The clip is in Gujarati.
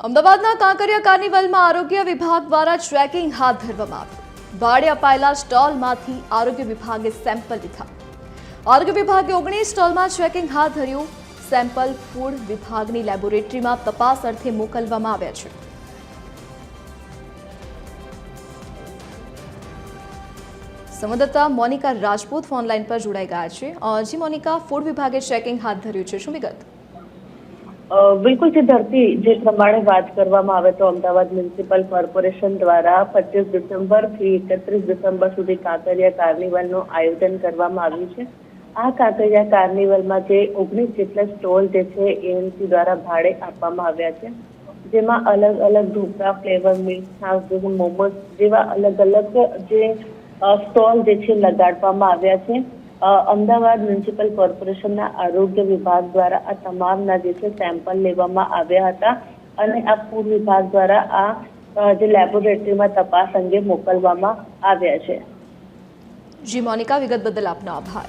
અમદાવાદના કાંકરિયા કાર્નિવલમાં આરોગ્ય વિભાગ દ્વારા ટ્રેકિંગ હાથ ધરવામાં આવ્યું. ભાડે અપાયેલા સ્ટોલમાંથી આરોગ્ય વિભાગે સેમ્પલ લીધા. આરોગ્ય વિભાગે ઓગણીસ સ્ટોલમાં ટ્રેકિંગ હાથ ધર્યું. સેમ્પલ ફૂડ વિભાગની લેબોરેટરીમાં તપાસ અર્થે મોકલવામાં આવ્યા છે. સંવાદદાતા મોનિકા રાજપૂત ફોનલાઈન પર જોડાઈ ગયા છે. જી મોનિકા, ફૂડ વિભાગે ચેકિંગ હાથ ધર્યું છે. શું વિગત? બિલકુલ જે ધરતી જે પ્રમાણે વાત કરવામાં આવે તો અમદાવાદ મ્યુનિસિપલ કોર્પોરેશન દ્વારા પચીસ ડિસેમ્બરથી એકત્રીસ ડિસેમ્બર સુધી કાંકરિયા કાર્નિવલનું આયોજન કરવામાં આવ્યું છે. આ કાંકરિયા કાર્નિવલમાં જે ઓગણીસ જેટલા સ્ટોલ જે છે એએમસી દ્વારા ભાડે આપવામાં આવ્યા છે. જેમાં અલગ અલગ ઢોકળા, ફ્લેવર મિલ્ક, છાસ જેવું મોમોસ જેવા અલગ અલગ જે સ્ટોલ જે છે લગાડવામાં આવ્યા છે. અમદાવાદ મ્યુનિસિપલ કોર્પોરેશનના આરોગ્ય વિભાગ દ્વારા આ તમામના જે છે સેમ્પલ લેવામાં આવ્યા હતા અને આ ફૂડ વિભાગ દ્વારા આ જે લેબોરેટરીમાં તપાસ અંગે મોકલવામાં આવ્યા છે. જી, મોનિકા, વિગત બદલ આપનો આભાર.